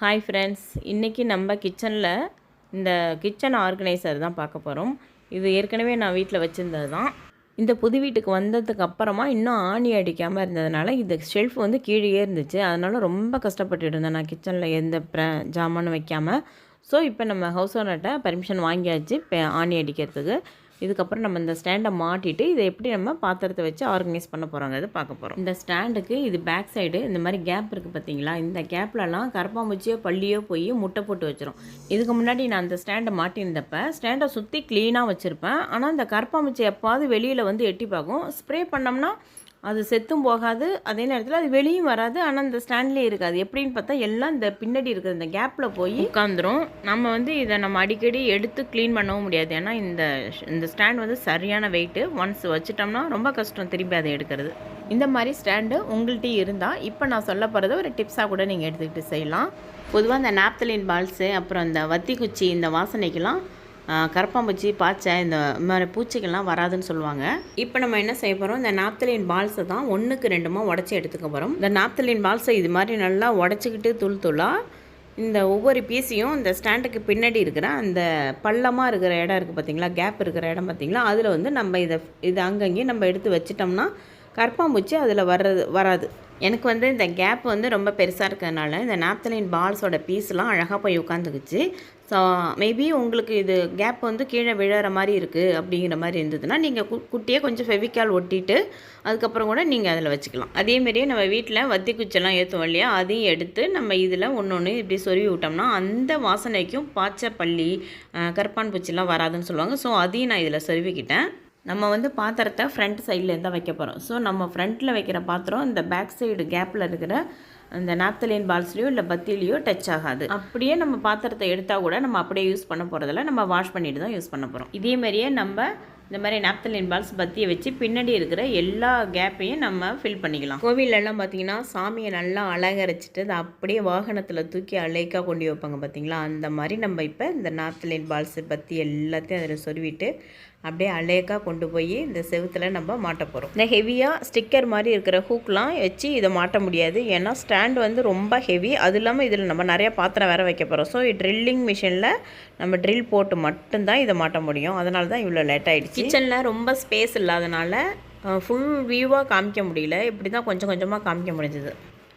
Hi friends இன்றைக்கி நம்ம கிச்சனில் இந்த கிச்சன் ஆர்கனைசர் தான் பார்க்க போகிறோம் இது ஏற்கனவே நான் வீட்டில் வச்சுருந்தது தான். இந்த புது வீட்டுக்கு வந்ததுக்கு அப்புறமா இன்னும் ஆணி அடிக்காமல் இருந்ததுனால இந்த ஷெல்ஃப் வந்து கீழேயே இருந்துச்சு. அதனால் ரொம்ப கஷ்டப்பட்டுட்டு இருந்தேன் நான் கிச்சனில் எந்த ப்ர ஜாமானும் வைக்காமல் ஸோ இப்போ நம்ம ஹவுஸ் ஓனர்கிட்ட பர்மிஷன் வாங்கியாச்சு இப்போ ஆணி அடிக்கிறதுக்கு. இதுக்கப்புறம் நம்ம இந்த ஸ்டாண்டை மாட்டிட்டு இதை எப்படி நம்ம பாத்திரத்தை வச்சு ஆர்கனைஸ் பண்ண போகிறோங்கிறத பார்க்க போகிறோம் இந்த ஸ்டாண்டுக்கு இது பேக் சைடு இந்த மாதிரி கேப் இருக்குது பார்த்தீங்களா? இந்த கேப்லலாம் கரப்பாம்பூச்சியோ பள்ளியோ போய் முட்டை போட்டு வச்சிரும். இதுக்கு முன்னாடி நான் அந்த ஸ்டாண்டை மாட்டியிருந்தப்ப ஸ்டாண்டை சுற்றி க்ளீனாக வச்சுருப்பேன். ஆனால் இந்த கரப்பாம்பூச்சி எப்பாவது வெளியில் வந்து எட்டி பார்க்கும். ஸ்ப்ரே பண்ணோம்னா அது செத்தும் போகாது அதே நேரத்தில் அது வெளியும் வராது ஆனால் அந்த ஸ்டாண்ட்லேயே இருக்காது. எப்படின்னு பார்த்தா எல்லாம் இந்த பின்னாடி இருக்கிற இந்த கேப்பில் போய் உட்காந்துரும் நம்ம வந்து இதை நம்ம அடிக்கடி எடுத்து க்ளீன் பண்ணவும் முடியாது. ஏன்னா இந்த இந்த ஸ்டாண்ட் வந்து சரியான வெயிட்டு ஒன்ஸ் வச்சுட்டோம்னா ரொம்ப கஷ்டம் திரும்பி அதை எடுக்கிறது. இந்த மாதிரி ஸ்டாண்டு உங்கள்கிட்ட இருந்தால் இப்போ நான் சொல்ல போகிறத ஒரு டிப்ஸாக கூட நீங்கள் எடுத்துக்கிட்டு செய்யலாம். பொதுவாக இந்த நாப்தலின் பால்ஸு அப்புறம் இந்த வத்தி குச்சி இந்த வாசனைக்கெல்லாம் கரப்பாம்பூச்சி பாய்ச்சை இந்த மாதிரி பூச்சிகள்லாம் வராதுன்னு சொல்லுவாங்க. இப்போ நம்ம என்ன செய்ய போகிறோம் இந்த நாப்தலின் பால்ஸை தான் ஒன்றுக்கு ரெண்டுமா உடச்சி எடுத்துக்க போகிறோம் இந்த நாப்தலின் பால்ஸை இது மாதிரி நல்லா உடச்சிக்கிட்டு தூள் தூளாக இந்த ஒவ்வொரு பீஸையும் இந்த ஸ்டாண்டுக்கு பின்னாடி இருக்கிற அந்த பள்ளமாக இருக்கிற இடம் இருக்குது பார்த்தீங்களா கேப் இருக்கிற இடம் பார்த்தீங்களா அதில் வந்து நம்ம இதை இது அங்கங்கேயும் நம்ம எடுத்து வச்சிட்டோம்னா கரப்பாம்பூச்சி அதில் வர்றது வராது. எனக்கு வந்து இந்த கேப் வந்து ரொம்ப பெருசாக இருக்கிறதுனால இந்த நாப்தலின் பால்ஸோட பீஸ்லாம் அழகாக போய் உட்காந்துக்குச்சு ஸோ மேபி உங்களுக்கு இது கேப் வந்து கீழே விழுற மாதிரி இருக்குது அப்படிங்கிற மாதிரி இருந்ததுன்னா நீங்கள் கு குட்டியே கொஞ்சம் ஃபெவிக்கால் ஒட்டிட்டு அதுக்கப்புறம் கூட நீங்கள் அதில் வச்சுக்கலாம். அதேமாரியே நம்ம வீட்டில் வத்தி குச்செல்லாம் ஏற்றுவோம் இல்லையா? அதையும் எடுத்து நம்ம இதில் ஒன்று ஒன்று இப்படி சொருவி விட்டோம்னா அந்த வாசனைக்கும் பாச்சை பள்ளி கருப்பான் பூச்சிலாம் வராதுன்னு சொல்லுவாங்க. ஸோ அதையும் நான் இதில் சொருவிக்கிட்டேன். நம்ம வந்து பாத்திரத்தை ஃப்ரண்ட் சைடில் தான் வைக்க போகிறோம் ஸோ நம்ம ஃப்ரண்ட்டில் வைக்கிற பாத்திரம் இந்த பேக் சைடு கேப்பில் இருக்கிற அந்த நாப்தலின் பால்ஸ்லேயோ இல்லை பத்திலேயோ டச் ஆகாது. அப்படியே நம்ம பாத்திரத்தை எடுத்தால் கூட நம்ம அப்படியே யூஸ் பண்ண போகிறதில்ல நம்ம வாஷ் பண்ணிட்டு தான் யூஸ் பண்ண போகிறோம் இதே மாதிரியே நம்ம இந்த மாதிரி நாப்தலின் பால்ஸ் பத்தியை வச்சு பின்னாடி இருக்கிற எல்லா கேப்பையும் நம்ம ஃபில் பண்ணிக்கலாம். கோவிலெல்லாம் பார்த்தீங்கன்னா சாமியை நல்லா அலங்கரிச்சிட்டு அதை அப்படியே வாகனத்தில் தூக்கி அலைக்காக கொண்டு வைப்பாங்க பார்த்தீங்களா அந்த மாதிரி நம்ம இப்போ இந்த நாப்தலின் பால்ஸ் பற்றி எல்லாத்தையும் அதில் சொருவிட்டு அப்படியே அலேக்காக கொண்டு போய் இந்த செவுத்தில் நம்ம மாட்ட போகிறோம் இந்த ஹெவியாக ஸ்டிக்கர் மாதிரி இருக்கிற ஹூக்லாம் வச்சு இதை மாட்ட முடியாது. ஏன்னா ஸ்டாண்ட் வந்து ரொம்ப ஹெவி அது இல்லாமல் இதில் நம்ம நிறைய பாத்திரம் வேற வைக்க போகிறோம் ஸோ ட்ரில்லிங் மிஷினில் நம்ம ட்ரில் போட்டு மட்டும்தான் இதை மாட்ட முடியும். அதனால தான் இவ்வளோ லேட் ஆகிடுச்சு கிச்சனில் ரொம்ப ஸ்பேஸ் இல்லாதனால ஃபுல் வியூவாக காமிக்க முடியல. இப்படி தான் கொஞ்சம் கொஞ்சமாக காமிக்க முடிஞ்சது.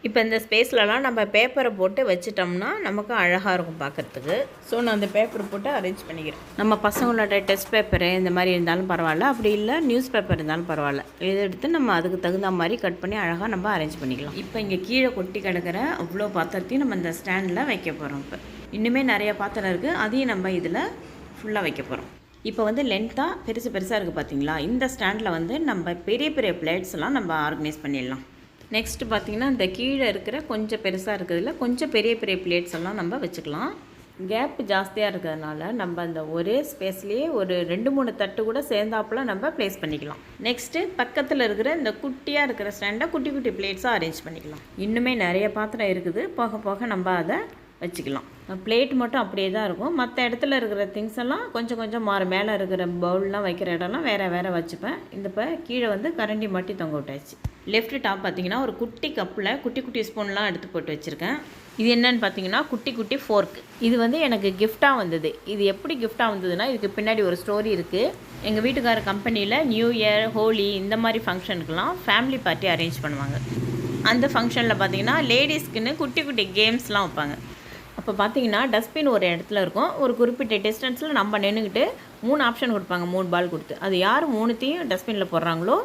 இப்போ இந்த ஸ்பேஸ்லலாம் நம்ம பேப்பரை போட்டு வச்சிட்டோம்னா நமக்கு அழகாக இருக்கும் பார்க்குறதுக்கு. ஸோ நான் அந்த பேப்பரை போட்டு அரேஞ்ச் பண்ணிக்கிறேன். நம்ம பசங்களோட டெஸ்ட் பேப்பரு இந்த மாதிரி இருந்தாலும் பரவாயில்ல. அப்படி இல்லை நியூஸ் பேப்பர் இருந்தாலும் பரவாயில்ல. இதை எடுத்து நம்ம அதுக்கு தகுந்த மாதிரி கட் பண்ணி அழகாக நம்ம அரேஞ்ச் பண்ணிக்கலாம். இப்போ இங்கே கீழே கொட்டி கிடக்கிற அவ்வளோ பாத்திரத்தையும் நம்ம இந்த ஸ்டாண்டில் வைக்க போகிறோம் இப்போ. இன்னுமே நிறைய பாத்திரம் இருக்குது அதையும் நம்ம இதில் ஃபுல்லாக வைக்க போகிறோம் இப்போ வந்து லென்த்தாக பெருசு பெருசாக இருக்குது பார்த்தீங்களா இந்த ஸ்டாண்டில் வந்து நம்ம பெரிய பெரிய பிளேட்ஸ் எல்லாம் நம்ம ஆர்கனைஸ் பண்ணிடலாம். நெக்ஸ்ட்டு பார்த்தீங்கன்னா இந்த கீழே இருக்கிற கொஞ்சம் பெருசாக இருக்கிறதுல கொஞ்சம் பெரிய பெரிய பிளேட்ஸ் எல்லாம் நம்ம வச்சுக்கலாம். கேப் ஜாஸ்தியாக இருக்கிறதுனால நம்ம அந்த ஒரே ஸ்பேஸ்லேயே ஒரு ரெண்டு மூணு தட்டு கூட சேர்ந்தாப்புல நம்ம ப்ளேஸ் பண்ணிக்கலாம். நெக்ஸ்ட்டு பக்கத்தில் இருக்கிற இந்த குட்டியாக இருக்கிற ஸ்டாண்டை குட்டி குட்டி பிளேட்ஸாக அரேஞ்ச் பண்ணிக்கலாம். இன்னுமே நிறைய பாத்திரம் இருக்குது. போக போக நம்ம அதை வச்சுக்கலாம். பிளேட் மட்டும் அப்படியே தான் இருக்கும். மற்ற இடத்துல இருக்கிற திங்ஸ் எல்லாம் கொஞ்சம் கொஞ்சம் மாறு. மேலே இருக்கிற பவுல்லாம் வைக்கிற இடம்லாம் வேறு வேறு வச்சுப்பேன். இந்த இப்போ கீழே வந்து கரண்டி மாட்டி தொங்க விட்டாச்சு. லெஃப்ட் டாப் பார்த்திங்கன்னா ஒரு குட்டி கப்பில் குட்டி குட்டி ஸ்பூன்லாம் எடுத்து போட்டு வச்சுருக்கேன். இது என்னன்னு பார்த்தீங்கன்னா குட்டி குட்டி ஃபோர்க் இது வந்து எனக்கு கிஃப்டாக வந்தது. இது எப்படி கிஃப்டாக வந்ததுன்னா இதுக்கு பின்னாடி ஒரு ஸ்டோரி இருக்குது எங்கள் வீட்டுக்கார கம்பெனியில் நியூ இயர் ஹோலி இந்த மாதிரி ஃபங்க்ஷனுக்கெலாம் ஃபேமிலி பார்ட்டி அரேஞ்ச் பண்ணுவாங்க. அந்த ஃபங்க்ஷனில் பார்த்தீங்கன்னா லேடிஸ்க்குன்னு குட்டி குட்டி கேம்ஸ்லாம் வைப்பாங்க. அப்போ பார்த்தீங்கன்னா டஸ்ட்பின் ஒரு இடத்துல இருக்கும். ஒரு குறிப்பிட்ட டிஸ்டன்ஸில் நம்ம நின்றுக்கிட்டு மூணு ஆப்ஷன் கொடுப்பாங்க. மூணு பால் கொடுத்து. அது யார் மூணுத்தையும் டஸ்ட்பினில் போடுறாங்களோ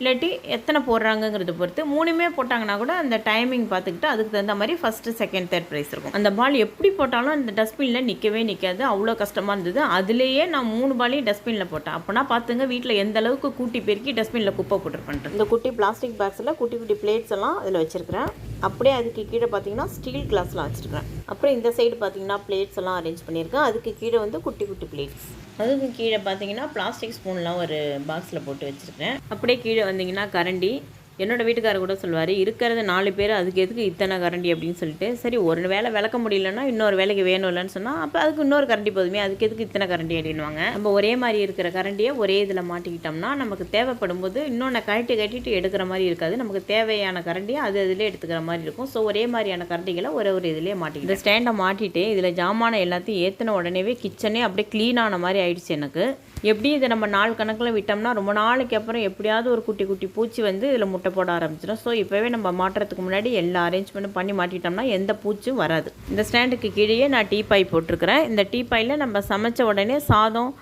இல்லாட்டி எத்தனை போடுறாங்கங்கிறத பொறுத்து மூணுமே போட்டாங்கன்னா கூட அந்த டைமிங் பார்த்துக்கிட்டு அதுக்கு தகுந்த மாதிரி ஃபஸ்ட்டு செகண்ட் தேர்ட் ப்ரைஸ் இருக்கும். அந்த பால் எப்படி போட்டாலும் அந்த டஸ்ட்பினில் நிற்கவே நிற்காது அவ்வளோ கஷ்டமாக இருந்தது. அதுலேயே நான் மூணு பாலையும் டஸ்ட்பினில் போட்டேன். அப்போனா பார்த்துங்க வீட்டில் எந்த அளவுக்கு கூட்டி பெருக்கி டஸ்ட்பினில் குப்பை போட்டுருப்பேன் இந்த குட்டி பிளாஸ்டிக் பேக்ஸில் குட்டி குட்டி பிளேட்ஸ் எல்லாம் அதில் வச்சுருக்கிறேன். அப்படியே அதுக்கு கீழே பார்த்தீங்கன்னா ஸ்டீல் கிளாஸ்லாம் வச்சுருக்கேன் அப்புறம் இந்த சைடு பார்த்தீங்கன்னா பிளேட்ஸ் எல்லாம் அரேஞ்ச் பண்ணியிருக்கேன். அதுக்கு கீழே வந்து குட்டி குட்டி பிளேட்ஸ் அதுக்கு கீழே பார்த்தீங்கன்னா பிளாஸ்டிக் ஸ்பூன்லாம் ஒரு பாக்ஸில் போட்டு வச்சுருக்கேன் அப்படியே கீழே வந்தீங்கன்னா கரண்டி. என்னோட வீட்டுக்காரர் கூட சொல்லுவார் இருக்கிறது நாலு பேர் அதுக்கு எதுக்கு இத்தனை கரண்டி? அப்படின்னு சொல்லிட்டு சரி ஒரு வேளை விளக்க முடியலன்னா இன்னொரு வேலைக்கு வேணும் இல்லைன்னு சொன்னால் அப்போ அதுக்கு இன்னொரு கரண்டி போதுமே அதுக்கு எதுக்கு இத்தனை கரண்டி? அப்படின்வாங்க நம்ம ஒரே மாதிரி இருக்கிற கரண்டியை ஒரே இதில் மாட்டிக்கிட்டோம்னா நமக்கு தேவைப்படும் போது இன்னொன்று கழட்டி கட்டிட்டு எடுக்கிற மாதிரி இருக்காது. நமக்கு தேவையான கரண்டியை அது அதிலே எடுத்துக்கிற மாதிரி இருக்கும். ஸோ ஒரே மாதிரியான கரண்டிகளை ஒரே ஒரு இதிலே மாட்டிக்கிட்டு இந்த ஸ்டாண்டை மாட்டிட்டு இதில் ஜாமான எல்லாத்தையும் ஏற்றின உடனேவே கிச்சனே அப்படியே க்ளீனான மாதிரி ஆயிடுச்சு எனக்கு. எப்படி இதை நம்ம நாள் கணக்கில் விட்டோம்னா ரொம்ப நாளைக்கு அப்புறம் எப்படியாவது ஒரு குட்டி குட்டி பூச்சி வந்து இதில் முட்டை போட ஆரம்பிச்சிடும். ஸோ இப்போவே நம்ம மாட்டுறதுக்கு முன்னாடி எல்லா அரேஞ்ச்மெண்ட்டும் பண்ணி மாட்டிட்டோம்னா எந்த பூச்சும் வராது. இந்த ஸ்டாண்டுக்கு கீழேயே நான் டீ பாய் போட்டிருக்கிறேன். இந்த டீ பாயில் நம்ம சமைச்ச உடனே சாதம்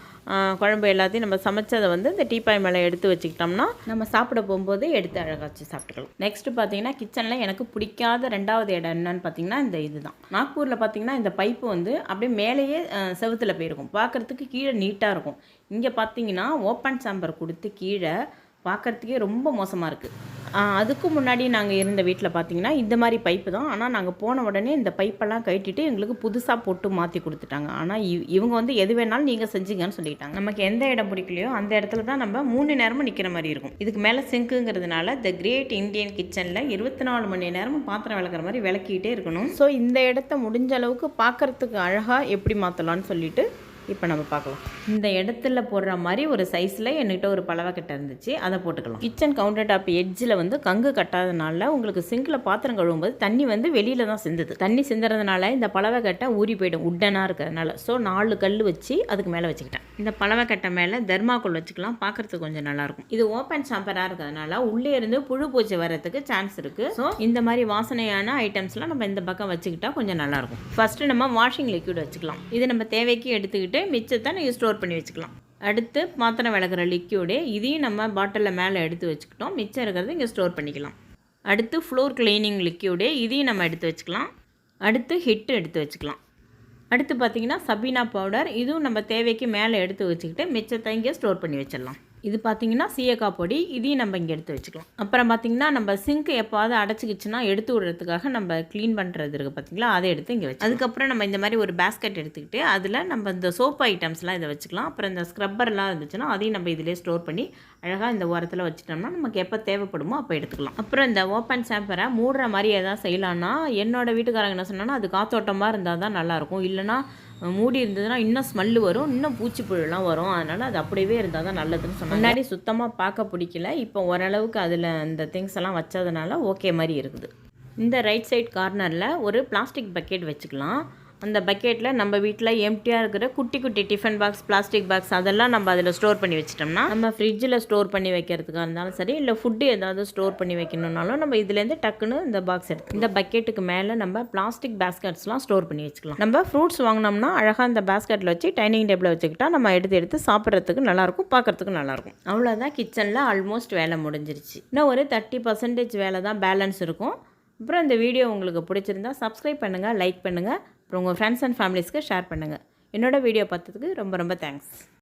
குழம்பு எல்லாத்தையும் நம்ம சமைச்சதை வந்து இந்த டீப்பாய் மேலே எடுத்து வச்சுக்கிட்டோம்னா நம்ம சாப்பிட போகும்போது எடுத்து அழகாச்சு சாப்பிட்டுக்கலாம். நெக்ஸ்ட்டு பார்த்தீங்கன்னா கிச்சனில் எனக்கு பிடிக்காத ரெண்டாவது இடம் என்னன்னு பார்த்தீங்கன்னா இந்த இதுதான். நாக்பூரில் பார்த்தீங்கன்னா இந்த பைப்பு வந்து அப்படியே மேலேயே செவத்தில் போயிருக்கும். பார்க்குறதுக்கு கீழே நீட்டாக இருக்கும். இங்கே பார்த்தீங்கன்னா ஓப்பன் சாம்பர் கொடுத்து கீழே பார்க்குறதுக்கே ரொம்ப மோசமாக இருக்குது அதுக்கு முன்னாடி நாங்கள் இருந்த வீட்டில் பார்த்தீங்கன்னா இந்த மாதிரி பைப்பு தான். ஆனால் நாங்கள் போன உடனே இந்த பைப்பெல்லாம் கட்டிட்டு எங்களுக்கு புதுசாக போட்டு மாற்றி கொடுத்துட்டாங்க. ஆனால் இவ் இவங்க வந்து எது வேணாலும் நீங்கள் செஞ்சுங்கன்னு சொல்லிட்டாங்க. நமக்கு எந்த இடம் பிடிக்கலையோ அந்த இடத்துல தான் நம்ம மூணு நேரமும் நிற்கிற மாதிரி இருக்கும். இதுக்கு மேலே சிங்க்குங்கிறதுனால த கிரேட் இந்தியன் கிச்சனில் இருபத்தி நாலு மணி நேரமும் பாத்திரம் விளக்குற மாதிரி விளக்கிக்கிட்டே இருக்கணும். ஸோ இந்த இடத்த முடிஞ்ச அளவுக்கு பார்க்கறதுக்கு அழகாக எப்படி மாற்றலாம்னு சொல்லிட்டு இப்போ நம்ம பார்க்கலாம். இந்த இடத்துல போடுற மாதிரி ஒரு சைஸில் என்கிட்ட ஒரு பலவக்கட்டை இருந்துச்சு. அதை போட்டுக்கலாம். கிச்சன் கவுண்டர் டாப் எட்ஜில் வந்து கங்கு கட்டாதனால உங்களுக்கு சிங்கில் பாத்திரம் கழுவும்போது தண்ணி வந்து வெளியில் தான் சிந்துது. தண்ணி சிந்துறதுனால இந்த பலவக்கட்டை ஊறி போயிடும் உட்டனாக இருக்கிறதுனால. ஸோ நாலு கல் வச்சு அதுக்கு மேலே வச்சுக்கிட்டேன். இந்த பலவக்கட்டை மேலே தர்மாக்கோல் வச்சுக்கலாம் பார்க்குறதுக்கு கொஞ்சம் நல்லாயிருக்கும். இது ஓப்பன் சாம்பராக இருக்கிறதுனால உள்ளே இருந்து புழு பூச்சி வர்றதுக்கு சான்ஸ் இருக்குது ஸோ இந்த மாதிரி வாசனையான ஐட்டம்ஸ்லாம் நம்ம இந்த பக்கம் வச்சுக்கிட்டா கொஞ்சம் நல்லாயிருக்கும். ஃபஸ்ட்டு நம்ம வாஷிங் லிக்விட் வச்சுக்கலாம். இது நம்ம தேவைக்கு எடுத்துக்கிட்டு மிச்சத்தை நீங்கள் ஸ்டோர் பண்ணி வச்சுக்கலாம். அடுத்து பாத்திரம் விளக்குற லிக்யூடு இதையும் நம்ம பாட்டிலில் மேலே எடுத்து வச்சுக்கிட்டோம். மிச்சம் இருக்கிறத இங்கே ஸ்டோர் பண்ணிக்கலாம். அடுத்து ஃப்ளோர் கிளீனிங் லிக்யூடு இதையும் நம்ம எடுத்து வச்சுக்கலாம். அடுத்து ஹிட்டு எடுத்து வச்சுக்கலாம். அடுத்து பார்த்திங்கன்னா சபீனா பவுடர் இதுவும் நம்ம தேவைக்கு மேலே எடுத்து வச்சுக்கிட்டு மிச்சத்தை இங்கே ஸ்டோர் பண்ணி வச்சிடலாம். இது பார்த்தீங்கன்னா சீயக்காய் பொடி இதையும் நம்ம இங்கே எடுத்து வச்சுக்கலாம். அப்புறம் பார்த்திங்கன்னா நம்ம சிங்க் எப்போவாவது அடைச்சிக்கிச்சுன்னா எடுத்து விடுறதுக்காக நம்ம க்ளீன் பண்ணுறது இருக்குது பார்த்திங்களா அதை எடுத்து இங்கே வச்சு அதுக்கப்புறம் நம்ம இந்த மாதிரி ஒரு பேஸ்கெட் எடுத்துக்கிட்டு அதில் நம்ம இந்த சோப்பு ஐட்டம்ஸ்லாம் இதை வச்சுக்கலாம். அப்புறம் இந்த ஸ்க்ரப்பர்லாம் இருந்துச்சுன்னா அதையும் நம்ம இதிலே ஸ்டோர் பண்ணி அழகாக இந்த ஓரத்தில் வச்சுட்டோம்னா நமக்கு எப்போ தேவைப்படுமோ அப்போ எடுத்துக்கலாம். அப்புறம் இந்த ஓப்பன் சாம்பரை மூடுற மாதிரி எதாவது செய்யலான்னா என்னோட வீட்டுக்காரங்க என்ன சொன்னாங்கன்னா அது காத்தோட்டமாக இருந்தால் தான் நல்லாயிருக்கும் இல்லைன்னா மூடி இருந்ததுன்னா இன்னும் ஸ்மெல்லு வரும் இன்னும் பூச்சி புழுலாம் வரும். அதனால் அது அப்படியே இருந்தால் தான் நல்லதுன்னு சொன்னாங்க. முன்னாடி சுத்தமாக பார்க்க பிடிக்கல. இப்போ ஓரளவுக்கு அதில் அந்த திங்ஸ் எல்லாம் வச்சதுனால ஓகே மாதிரி இருக்குது. இந்த ரைட் சைட் கார்னரில் ஒரு பிளாஸ்டிக் பக்கெட் வச்சுக்கலாம். அந்த பக்கெட்டில் நம்ம வீட்டில் எம்டியாக இருக்கிற குட்டி குட்டி டிஃபன் பாக்ஸ் பிளாஸ்டிக் பாக்ஸ் அதெல்லாம் நம்ம அதில் ஸ்டோர் பண்ணி வச்சிட்டோம்னா நம்ம ஃப்ரிட்ஜில் ஸ்டோர் பண்ணி வைக்கிறதுக்காக இருந்தாலும் சரி இல்லை ஃபுட்டு ஏதாவது ஸ்டோர் பண்ணி வைக்கணும்னாலும் நம்ம இதுலேருந்து டக்குன்னு இந்த பாக்ஸ் எடுத்து இந்த பக்கெட்டுக்கு மேலே நம்ம பிளாஸ்டிக் பேஸ்கெட்ஸ்லாம் ஸ்டோர் பண்ணி வச்சுக்கலாம். நம்ம ஃப்ரூட்ஸ் வாங்கினோம்னா அழகாக இந்த பேஸ்கெட்டில் வச்சு டைனிங் டேபிளில் வச்சுக்கிட்டா நம்ம எடுத்து எடுத்து சாப்பிட்றதுக்கு நல்லாயிருக்கும் பார்க்கறதுக்கு நல்லாயிருக்கும். அவ்வளோதான் கிச்சனில் ஆல்மோஸ்ட் வேலை முடிஞ்சிருச்சு. இன்னும் ஒரு தேர்ட்டி பர்சன்டேஜ் வேலை தான் பேலன்ஸ் இருக்கும். அப்புறம் இந்த வீடியோ உங்களுக்கு பிடிச்சிருந்தா சப்ஸ்கிரைப் பண்ணுங்கள் லைக் பண்ணுங்கள் அப்புறம் உங்கள் ஃப்ரெண்ட்ஸ் அண்ட் ஃபேமிலிஸ்க்கு ஷேர் பண்ணுங்கள் என்னோடய வீடியோ பார்த்ததுக்கு ரொம்ப ரொம்ப தேங்க்ஸ்